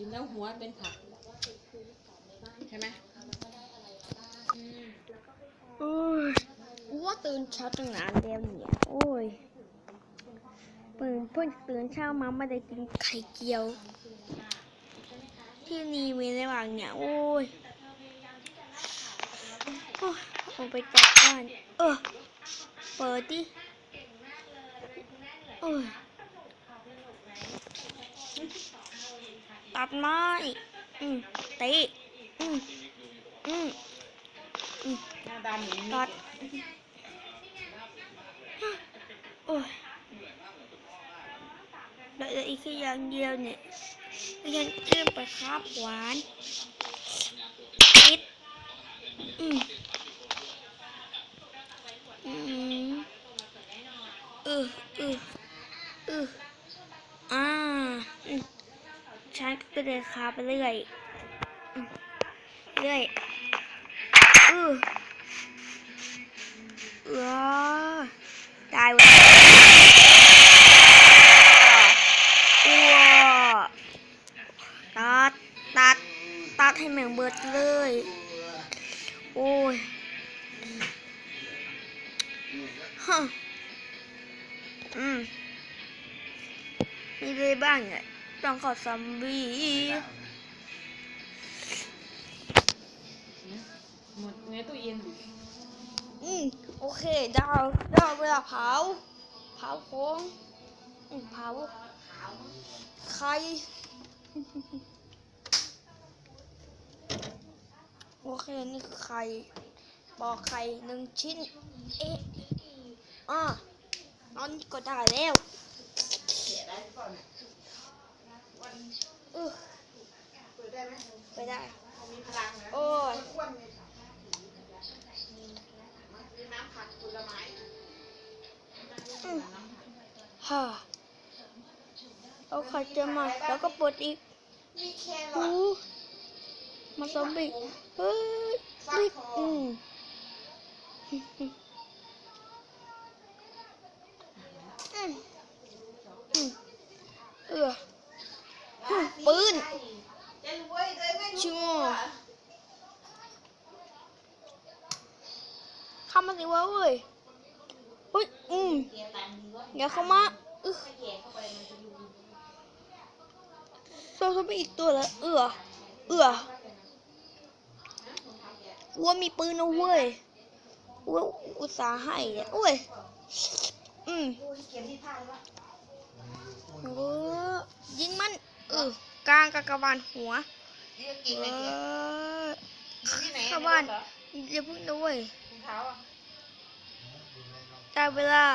กินแล้วหัวเป็นผักใช่ไหมโอ้ยว่าตื่นเช้าตั้งนานแล้วเนี่ยโอ้ยเปิ่นเพิ่งตื่นเช้ามาไม่ได้กินไข่เจียว ที่นี่มีอะไรบ้างเนี่ยโอ้ยโอ้ยออกไปจากบ้านเออเปิดดิโอ้ย ตัดไม้อืมตีอืมอืมอืมหน้าดำอย่างนี้ตัดโอ้ยเหลืออีกแค่อย่างเดียวเนี่ยยังเชื่อมไปครับหวานปิดอืมอืมเออเออเอออ่าอืม ฉันก็เดินคาไปเรื่อย เรื่อยเออเออได้เว้ยอ้วตัด ตัด ตัดให้แมงเบิดเลย โอ้ยฮะอืมมีอะไรบ้างเนี่ย ต้องขอซัมบี้หมดในตู้เย็นอืมโอเคดาวดาวเวลาเผา เผาของอืมเผาไข่โอเค นี่คือไข่ปอกไข่หนึ่งชิ้น เอ๊ะอะตอนนี้ก็ได้แล้วเอ อไปได้โอ้ยอืมฮ่าเอาไข่เจียวมาแล้วก็เปิดอีกหูมาซอมบี้เฮ้ยเฮ้ยอืมอืมอืมเอออื มปืนชิโมเข้ามาสิวะเว้ยเฮ้ยอืมอย่าเข้ามาอึโซซไปอีกตัวแล้วเอือเอือว่ามีปืนนะเว้ยว่าอุตส่าห์ให้เนี่ยโอ้ย อืมเออยิงมันเออ กลางกากบาลหัวเออเข้าบ้านอย่าพึ่งนะเว้ยได้เวลา